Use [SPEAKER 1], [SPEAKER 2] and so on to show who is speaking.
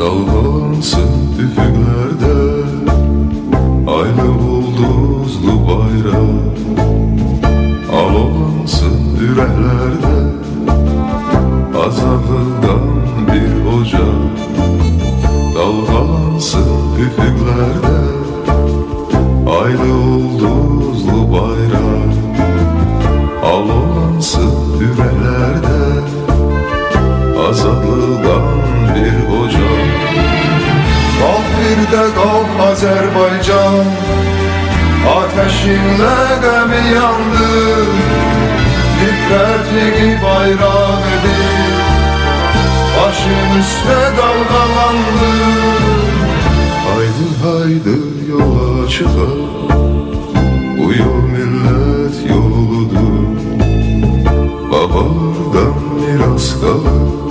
[SPEAKER 1] Dalgalansı tüfeklerde. Aynı ulduzlu bayrak Alolansın yüreklerde. Azadlıktan bir ocak Dalgalansın üfüklerde Aynı ulduzlu bayrak Alolansın yüreklerde. Azadlıktan bir ocak bir de kov Azerbaycan Ateşinle gemi yandı. Nifretliği bayram edip Başın üstte dalgalandı. Haydi haydi yola çıkar Bu yol millet yoludur. Babadan miras kalır